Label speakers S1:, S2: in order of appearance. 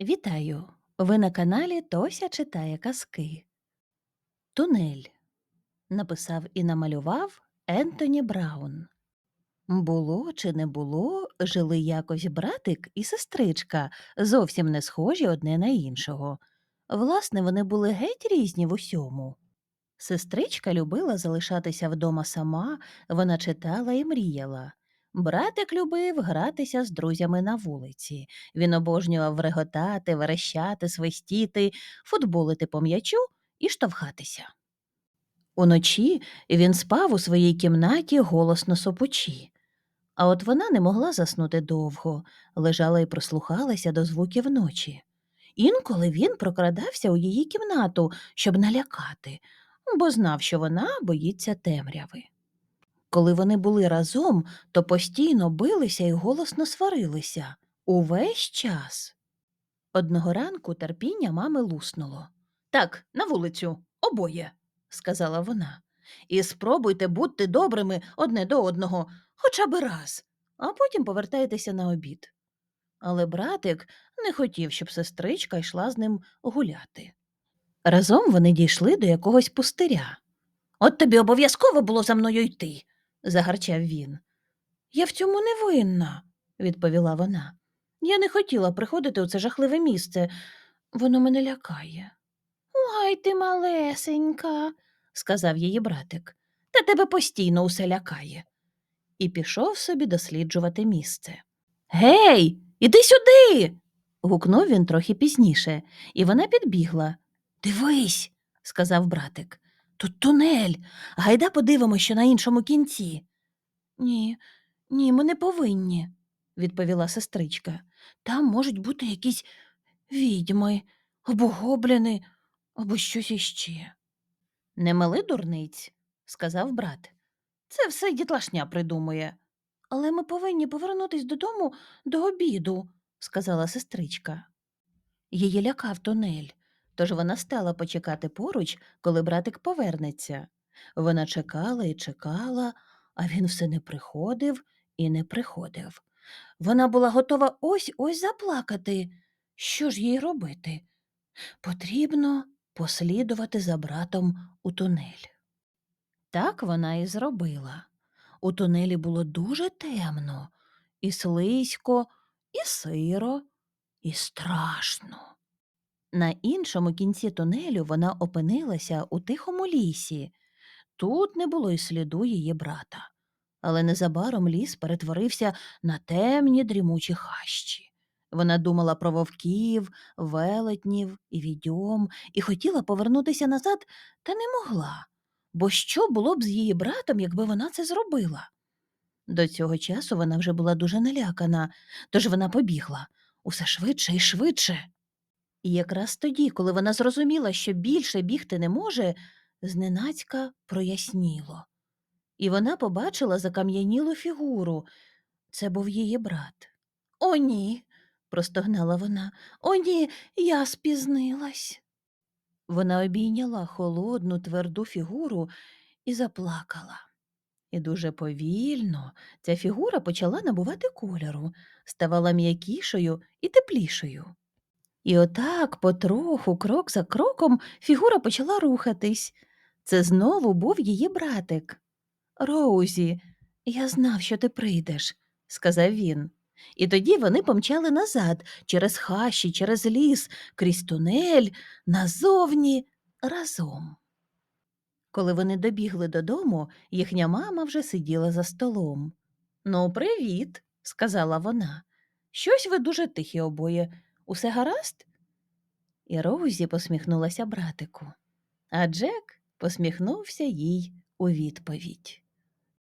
S1: Вітаю! Ви на каналі Тося читає казки. Тунель написав і намалював Ентоні Браун. Було чи не було, жили якось братик і сестричка, зовсім не схожі одне на іншого. Власне, вони були геть різні в усьому. Сестричка любила залишатися вдома сама, вона читала і мріяла. Братик любив гратися з друзями на вулиці. Він обожнював реготати, верещати, свистіти, футболити по м'ячу і штовхатися. Уночі він спав у своїй кімнаті голосно сопучи. А от вона не могла заснути довго, лежала і прислухалася до звуків ночі. Інколи він прокрадався у її кімнату, щоб налякати, бо знав, що вона боїться темряви. Коли вони були разом, то постійно билися і голосно сварилися увесь час. Одного ранку терпіння мами луснуло. Так, на вулицю, обоє, сказала вона. І спробуйте бути добрими одне до одного, хоча б раз, а потім повертайтеся на обід. Але братик не хотів, щоб сестричка йшла з ним гуляти. Разом вони дійшли до якогось пустиря. От тобі обов'язково було за мною йти, загарчав він. Я в цьому не винна, відповіла вона. Я не хотіла приходити у це жахливе місце. Воно мене лякає. Ой ти малесенька, сказав її братик, та тебе постійно усе лякає. І пішов собі досліджувати місце. Гей, іди сюди. гукнув він трохи пізніше, і вона підбігла. Дивись, сказав братик. Тут тунель. Гайда подивимося, що на іншому кінці. Ні, ні, ми не повинні, відповіла сестричка. Там можуть бути якісь відьми, або гобліни, або щось іще. Не мили дурниць, сказав брат. Це все дітлашня придумує. Але ми повинні повернутись додому до обіду, сказала сестричка. Її лякав тунель, тож вона стала почекати поруч, коли братик повернеться. Вона чекала і чекала, а він все не приходив і не приходив. Вона була готова ось ось заплакати. Що ж їй робити? Потрібно послідувати за братом у тунель. Так вона і зробила. У тунелі було дуже темно, і слизько, і сиро, і страшно. На іншому кінці тунелю вона опинилася у тихому лісі. Тут не було й сліду її брата. Але незабаром ліс перетворився на темні дрімучі хащі. Вона думала про вовків, велетнів і відьом і хотіла повернутися назад, та не могла. Бо що було б з її братом, якби вона це зробила? До цього часу вона вже була дуже налякана, тож вона побігла усе швидше і швидше. І якраз тоді, коли вона зрозуміла, що більше бігти не може, зненацька проясніло. І вона побачила закам'янілу фігуру. Це був її брат. О, ні, простогнала вона. О, ні, я спізнилась. Вона обійняла холодну, тверду фігуру і заплакала. І дуже повільно ця фігура почала набувати кольору, ставала м'якішою і теплішою. І отак, потроху, крок за кроком, фігура почала рухатись. Це знову був її братик. Роузі, я знав, що ти прийдеш, сказав він. І тоді вони помчали назад, через хащі, через ліс, крізь тунель, назовні разом. Коли вони добігли додому, їхня мама вже сиділа за столом. Ну, привіт, сказала вона. Щось ви дуже тихі обоє. Усе гаразд? І Роузі посміхнулася братику, а Джек посміхнувся їй у відповідь.